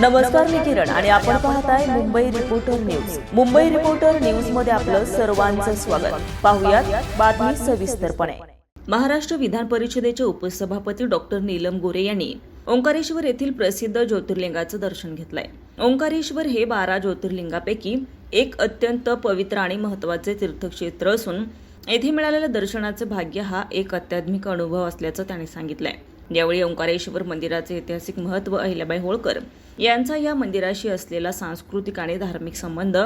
नमस्कार मी किरण आणि आपण पाहताय Mumbai reporter news Mumbai reporter न्यूजमध्ये आपलं सर्वांचं स्वागत. पाहुयात बातमी सविस्तरपणे. महाराष्ट्र विधान परिषदेचे उपसभापती डॉक्टर नीलम गोरे यांनी ओंकारेश्वर येथील प्रसिद्ध ज्योतिर्लिंगाचं दर्शन घेतलंय. ओंकारेश्वर हे बारा ज्योतिर्लिंगापैकी एक अत्यंत पवित्र आणि महत्त्वाचे तीर्थक्षेत्र असून येथे मिळालेल्या दर्शनाचे भाग्य हा एक आध्यात्मिक अनुभव असल्याचं त्यांनी सांगितलंय. यावेळी ओंकारेश्वर मंदिराचे ऐतिहासिक महत्त्व अहिल्याबाई होळकर यांचा या मंदिराशी असलेला सांस्कृतिक आणि धार्मिक संबंध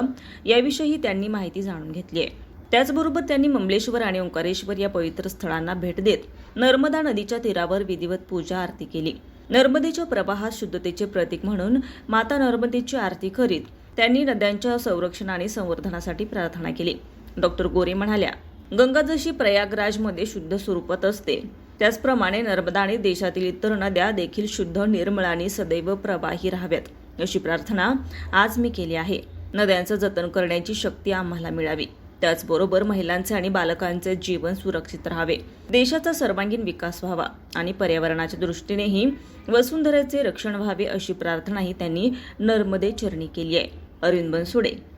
याविषयी त्यांनी माहिती जाणून घेतली आहे. त्याचबरोबर त्यांनी ममलेश्वर आणि ओंकारेश्वर या पवित्र स्थळांना भेट देत नर्मदा नदीच्या तीरावर विधिवत पूजा आरती केली. नर्मदेच्या प्रवाहात शुद्धतेचे प्रतीक म्हणून माता नर्मदेची आरती करीत त्यांनी नद्यांच्या संरक्षण आणि संवर्धनासाठी प्रार्थना केली. डॉक्टर गोरे म्हणाल्या गंगा जशी प्रयागराजमध्ये शुद्ध स्वरूपात असते त्याचप्रमाणे नर्मदा आणि देशातील इतर नद्या देखील शुद्ध निर्मळ आणि सदैव प्रवाही राहाव्यात. अशी प्रार्थना आज मी केली आहे. नद्यांचं जतन करण्याची शक्ती आम्हाला मिळावी. त्याचबरोबर महिलांचे आणि बालकांचे जीवन सुरक्षित राहावे. देशाचा सर्वांगीण विकास व्हावा आणि पर्यावरणाच्या दृष्टीनेही वसुंधरेचे रक्षण व्हावे अशी प्रार्थनाही त्यांनी नर्मदे चरणी केली आहे. Arvind Bansode